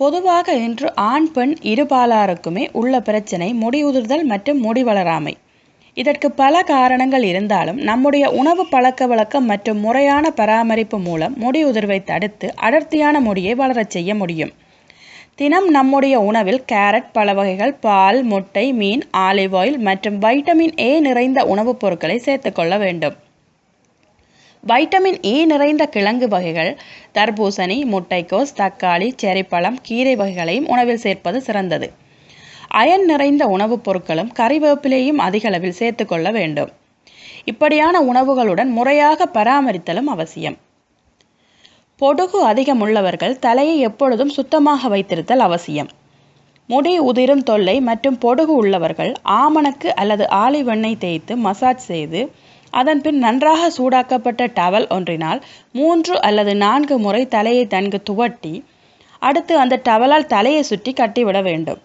பொதுவாக இன்று ஆண் பெண் இருபாலாருக்குமே உள்ள பிரச்சனை முடி உதிர்தல் மற்றும் முடி வளராமை இதற்கு பல காரணங்கள் இருந்தாலும் நம்முடைய உணவு பழக்க வழக்கம் மற்றும் முறையான பராமரிப்பு மூலம் முடி உதிர்வை தடுத்து அடர்த்தியான முடியை வளரச் செய்ய முடியும். தினம் நம்முடைய உணவில் கேரட் பல வகைகள் பால் முட்டை மீன் ஆலிவ் ஆயில் மற்றும் வைட்டமின் ஏ நிறைந்த உணவுப் பொருட்களை சேர்த்துக்கொள்ள வேண்டும். வைட்டமின் ஏ நிறைந்த கிழங்கு வகைகள் தர்பூசணி முட்டைக்கோஸ் தக்காளி செரிப்பழம் கீரை வகைகளையும் உணவில் சேர்ப்பது சிறந்தது. அயன் நிறைந்த உணவுப் பொருட்களும் கறிவேப்பிலையும் அதிகளவில் சேர்த்துக்கொள்ள வேண்டும். இப்படியான உணவுகளுடன் முறையாக பராமரித்தலும் அவசியம். பொடுகு அதிகம் உள்ளவர்கள் தலையை எப்பொழுதும் சுத்தமாக வைத்திருத்தல் அவசியம். முடி உதிரும் தொல்லை மற்றும் பொடுகு உள்ளவர்கள் ஆமணக்கு அல்லது ஆலிவெண்ணெய் தேய்த்து மசாஜ் செய்து அதன் பின் நன்றாக சூடாக்கப்பட்ட டவல் ஒன்றினால் மூன்று அல்லது நான்கு முறை தலையை நன்கு துவட்டி அடுத்து அந்த டவலால் தலையை சுற்றி கட்டிவிட வேண்டும்.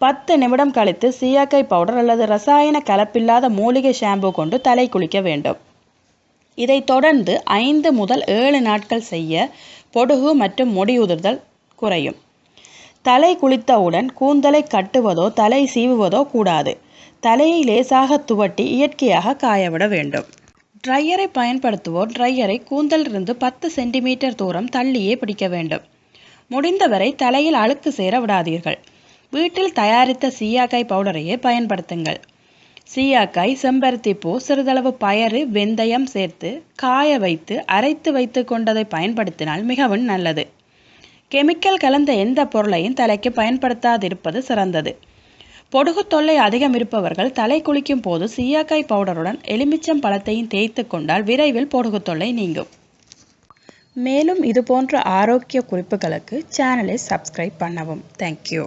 பத்து நிமிடம் கழித்து சீயக்காய் பவுடர் அல்லது ரசாயன கலப்பில்லாத மூலிகை ஷாம்பு கொண்டு தலை குளிக்க வேண்டும். இதை தொடர்ந்து ஐந்து முதல் ஏழு நாட்கள் செய்ய பொடுகு மற்றும் முடியுதிர்தல் குறையும். தலை குளித்தவுடன் கூந்தலை கட்டுவதோ தலை சீவுவதோ கூடாது. தலையை லேசாக துவட்டி இயற்கையாக காயவிட வேண்டும். ட்ரையரை பயன்படுத்துவோர் ட்ரையரை கூந்தலிருந்து பத்து சென்டிமீட்டர் தூரம் தள்ளியே பிடிக்க வேண்டும். முடிந்தவரை தலையில் அழுக்கு சேர விடாதீர்கள். வீட்டில் தயாரித்த சீயாக்காய் பவுடரையே பயன்படுத்துங்கள். சீயாக்காய் செம்பருத்தி பூ சிறிதளவு பயறு வெந்தயம் சேர்த்து காய வைத்து அரைத்து வைத்து கொண்டதை பயன்படுத்தினால் மிகவும் நல்லது. கெமிக்கல் கலந்த எந்த பொருளையும் தலைக்கு பயன்படுத்தாதிருப்பது சிறந்தது. பொடுகு தொல்லை அதிகம் இருப்பவர்கள் தலை குளிக்கும் போது சீயாக்காய் பவுடருடன் எலுமிச்சம் பழத்தையும் தேய்த்து கொண்டால் விரைவில் பொடுகு தொல்லை நீங்கும். மேலும் இது போன்ற ஆரோக்கிய குறிப்புகளுக்கு சேனலை சப்ஸ்கிரைப் பண்ணவும். தேங்க்யூ